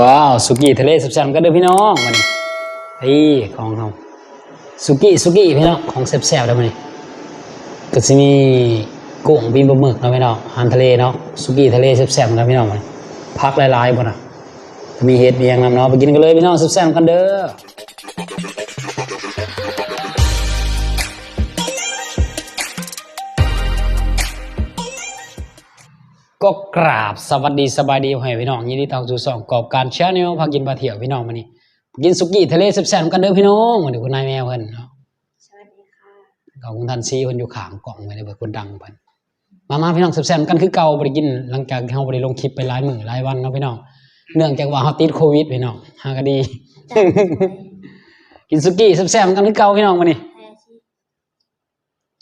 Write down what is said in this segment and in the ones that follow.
ว้าวสุกี้ทะเลแซ่บๆกันเด้อพี่น้องมานี่นี่ของเขาสุกี้สุกี้พี่น้องของแซ่บๆแล้วมันี่ก็จะมีกุ้งบินปลาหมึกนะพี่น้องอาหารทะเลเนาะสุกี้ทะเลแซ่บๆนะพี่น้องมานี่พักหลายๆบนอะมีเห็ดมียังนำเนาะไปกินกันเลยพี่น้องแซ่บๆกันเด้อ ก็กราบสวัสดีสบายดีให้พี่น้องยินดีต้อนรับสู่ช่องกอบการแชนแนลพากินพาเที่ยวพี่น้องมานี่กินสุกี้ทะเลแซ่บๆกันเด้อพี่น้องมาดูคุณนายแมวเพิ่นเนาะสวัสดีค่ะของคุณทันซีคนอยู่ข้างกล่องไว้เลยเบิดคนดังเพิ่นมามาพี่น้องแซ่บๆกันคือเก่าบ่ได้กินหลังจากที่เฮาบ่ได้ลงคลิปไปหลายมื้อหลายวันเนาะพี่น้องเนื่องจากว่าเฮาติดโควิดพี่น้องหาก็ดีจากกินสุกี้แซ่บๆกันคือเก่าพี่น้องมานี่แพรชี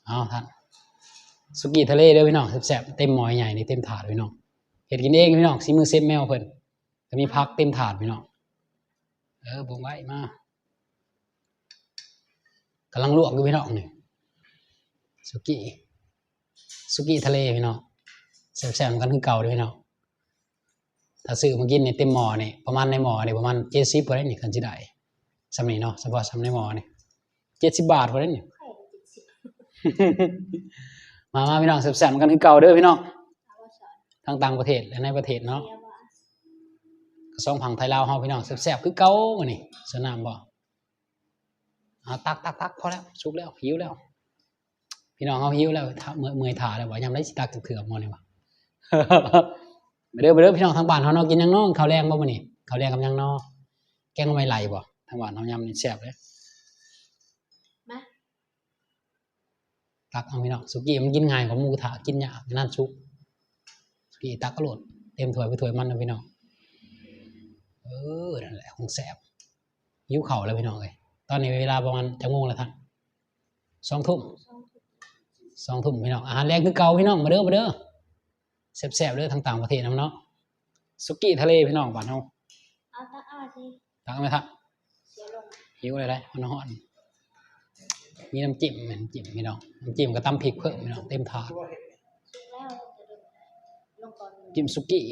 เอาท่าน สุกี้ทะเลเด้อพี่น้องแซ่บๆเต็มหม้อใหญ่นี่เต็มถาดพี่น้องเฮ็ดกินเองพี่น้องสีมือเซฟแมวเพิ่นก็มีผักเต็มถาดพี่น้องเออบ่งไว้มากำลังลวกอยู่พี่น้องนี่สุกี้สุกี้ทะเลพี่น้องแซ่บๆกันคือเก่าเด้อพี่น้องถ้าซื้อมากินนี่เต็มหม้อนี่ประมาณในหม้อนี่ประมาณ70บ่ได้นี่คันสิได้สำนี้เนาะเฉพาะสำในหม้อนี่70บาทบ่ได้นี่ไข่จิตสิบ มามาพี่น้องแซ่บๆกันคือเก่าเด้อพี่น้องอาวสอนทั้งต่างประเทศและในประเทศเนาะเรียกว่ากระซองผังไทยลาวเฮาพี่น้องแซ่บๆคือเก่ามื้อนี้สนามบ่อ่าตักตักตักพอแล้วสุกแล้วหิวแล้ว พี่น้องเฮาหิวแล้วถ้าเมื่อเมื่อยถ่าแล้วว่ยามได้สิตักเถื่อๆมื้อนี้ว่ะไปเด้อไปเด้อพี่น้องทางบ้านเฮาเนาะกินยังเนาะข้าวแรงบ่มื้อนี้ข้าวแรงกับยังนาะแกงไม้ไหลบ่ทางบ้านเฮายามนี่แซ่บเลย มา ตักเอาพี่น้องสุกี้มันกินง่ายกว่าหมูกระทะกินยากนั่นสุกสุกี้ตักก็โหลดเต็มถ้วยไปถ้วยมันนะพี่น้องเออนั่นแหละของแสบยิ้วเข่าวแล้วพี่น้องเลยตอนนี้เวลาประมาณจะโมงแล้วท่านสองทุ่มช่องทุกสองทุ่มพี่น้องอาหารแรงคือเก่าพี่น้องมาเด้อมาเด้อแซ่บๆเด้อทางต่างประเทศนะเนาะสุกี้ทะเลพี่น้องบ้านเฮาเอาตักเอาสิตักไหมท่านเสียลงหิวอะไรได้มันฮ้อน มีน้ำจิ้มแม่นน้ำจิ้มพี่น้องน้ำจิ้มกับตำพริกเพิ่มพี่น้องเต็มถาดจิ้มสุกี้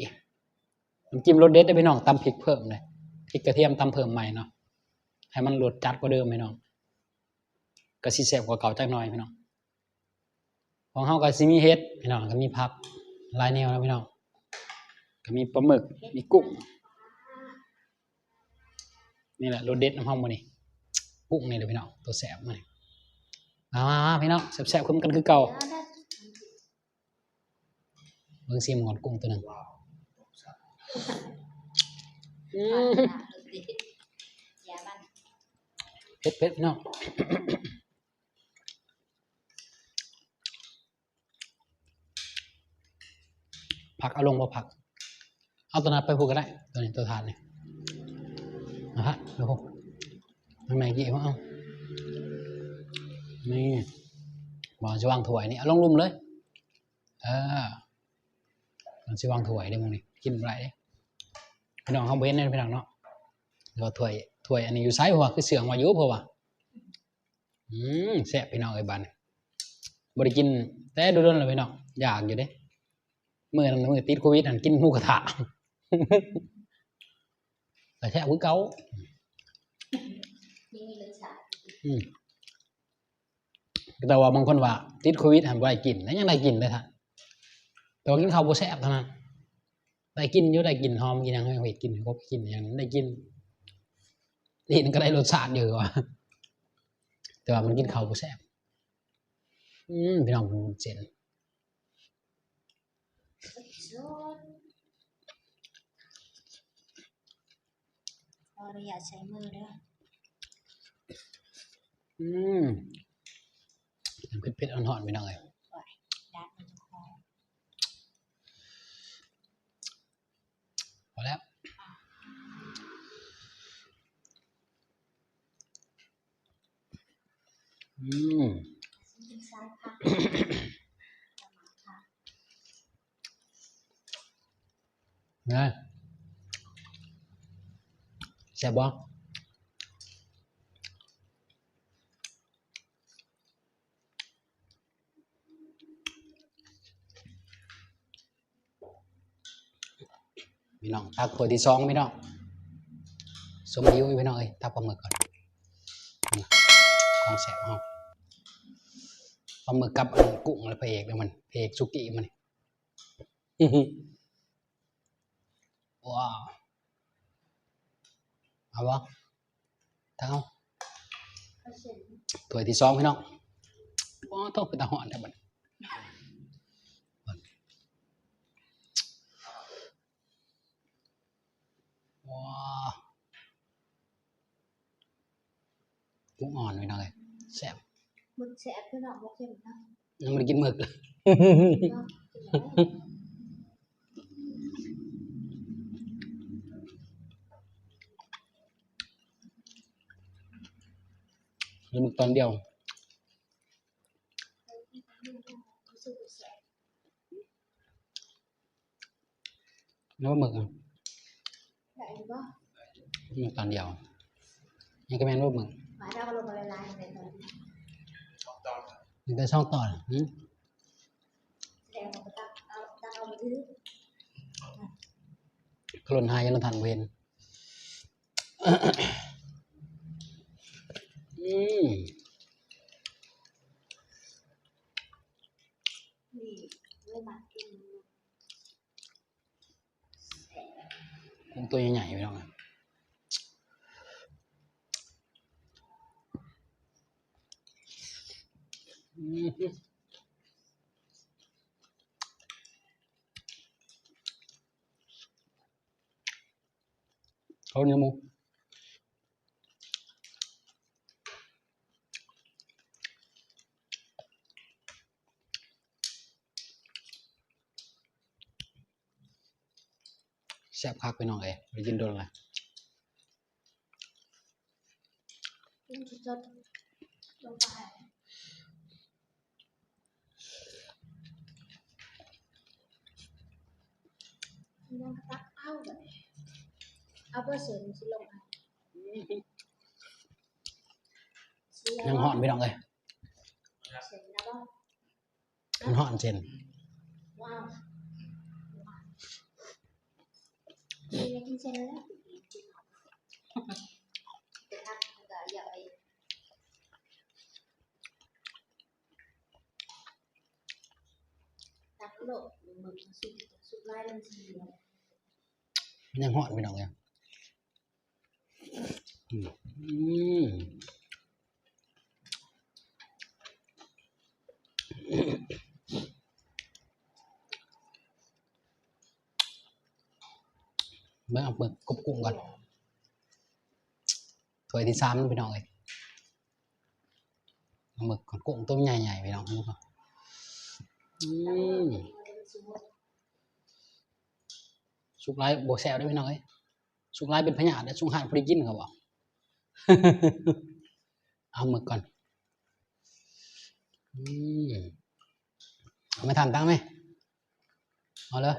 น้ำจิ้มรสเด็ดได้พี่น้องตำพริกเพิ่มเลยพริกกระเทียมตำเพิ่มใหม่เนาะให้มันรสจัดกว่าเดิมพี่น้องก็สิแซ่บกว่าเก่าจักหน่อยพี่น้องของเฮาก็สิมีเฮ็ดพี่น้องก็มีผักหลายแนวนะพี่น้องก็มีปลาหมึกมีกุ้งนี่แหละรสเด็ดน้ำเฮามื้อนี้กุ้งนี่แหละพี่น้องตัวแซ่บมื้อนี้ มามามาพี่น้องแซ่บๆคุ้มกันคือเก่าเดี๋ยวได้เบิ่งซิมก่อนกุ้งตัวหนึงอืผ่านมหน้าเลยสิอย่ามันเผ็ดเผ็ดพี่น้องผักเอาลงบ่ผัก เอาตัวนั้นไปพูดก็ได้ ตัวนี้ตัวทานนี่นะฮะเดี๋ยวพวกทางไหนกี่วะเอา นี่บอลจะวางถ้วยนี่เอาลงลุมเลยเออมันจะวางถ้วยได้มึงนี่กินอะไรเด้พี่น้องเขาเบ้นเนี่ยพี่น้องเนาะแล้วถ้วยถ้วยอันนี้อยู่ไซส์เพราะว่าคือเสืองมาอยู่เพราะว่าอืมแซ่บพี่น้องไอ้ยบันบริกิน แต่โดนๆเลยพี่น้องอยากอยู่เด้เมื่อนั้นมื่อติดโควิดหันกินหมูกระทะแต่แซ่บคือเก่ายังมีรสชาติอืม แต่ว่าบางคนว่าติดโควิดหันบ่ได้กินแล้วยังได้กินเลยท่านแต่ว่ากินข้าวบ่แซ่บเท่านั้นได้กินอยู่ได้กินหอมกินหยังให้เห็ดกินครบกินอย่างนั้นได้กินลิ้นก็ได้รสชาติอยู่ว่ะแต่ว่ามันกินข้าวบ่แซ่บอืมพี่น้องผมเจนสุดขออนุญาตใช้มือเด้ออืม เผ็ดเผ็ดๆอ่อนๆพี่น้อยดัดมันจะคอพอแล้วอืม singgih saka sama ไงแซ่บบ่ พี่น้องตักถ้วยที่สองพี่น้องสมดิวพี่น้องเอ้ยตักปลาหมึกก่อนนี่ของแสบเฮาปลาหมึกกับอันกุ้งแล้วพระเอกเดี๋ยวมันพระเอกสุกี้มันนี่อื้อหือว้าวเอาบ่ตักเอาก็เสร็จถ้วยที่สองพี่น้องว้าวต้องเป็นตาหอนแท้บัด นี้ว้าวกุ้งอ่อนพี่น้องเอ้ยแซ่บมึกแสบพี่ ไม่ได้กินหมึกเลยเนาะกินได้กินหมึกตอนเดียวรู้สึกว่าแสบแล้วว่าหมึกอะได้บ่หมึกตอนเดียวยังก็แม่นว่าหมึกหมาดาวลงมาละลายในตอนนี้มันจะช่องต่อเหรอหืมแสดงว่าตักเอาตักเอามาถือกลนหายยังเราทันเวนอืม นี่เลยมากิน ยังตัวใหญ่ๆไปแล้วเขาเนื้อมูแซ่บคักไปน้องเอ้ยไปกินโดนอะไรกินสดๆลงไปน้องตักเอาแบบเอาเปอร์เซ็นต์สิลงไปเสียยังหอนพี่น้องเอ้ยเสร็จแล้วบ่มันหอนเจนว้าวว้าว นี่กินเสร็จแล้วจะทำก็อย่าไปตักโลกมึงสุกสุกไล่ลงทีเดียว มันยังหอนพี่น้องเอ้ยอืมอืมเมื่อเอา เปิดกบกุ้งก่อนถ้วยที่สามพี่น้องเอ้ยหมึกกับกุ้งต้มใหญ่ๆพี่น้องดูก่อนอืมสุกไร้บวแซวได้พี่น้องเอ้ยสุกไร้เป็นพญาธิได้สุกหายพอดีกินเขาบอกเอาหมึกก่อนอืมเอาม่ทำตั้งไหมเอาเลย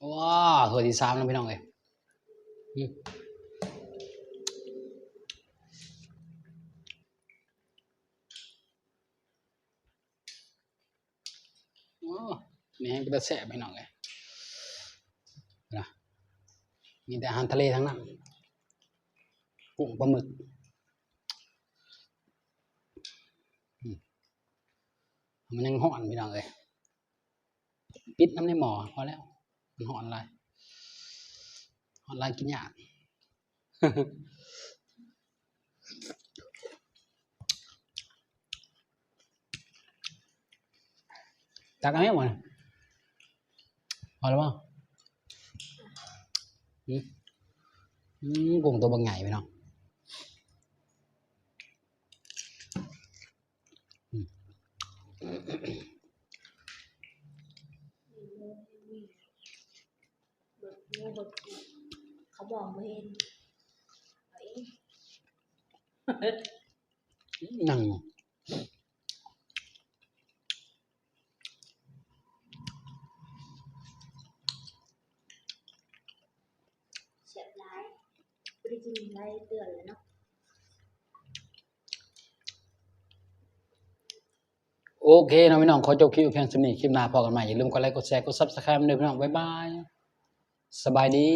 ว้าวถ้วยที่สามแล้วพี่น้องเอ้ยอืมโอ้นี่ให้เป็นแสบพี่น้องเลยนะมีแต่อาหารทะเลทั้งนั้นกุ้งปลาหมึกมมันยังห่อนพี่น้องเลย ปิดน้ำในหม้อพอแล้ว มันห่อนอะไรห่อนอะไรกินยากตักเอาไหมหมดพอแล้วเปล่าอืมอืมกุ้งตัวบางใหญ่ไปเนาะอืม เบิกงูเบิกงู เขาบอกไม่เห็นเอาเองนั่งเสียบร้ายไม่ได้กินไรเดือนเลยเนาะโอเคเนาะพี่น้องขอจบคลิปเพียงเท่านี้คลิปหน้าพอกันใหม่อย่าลืมกดไลค์กดแชร์กดซับสไครต์ด้วยพี่น้องบ๊ายบาย สบายดี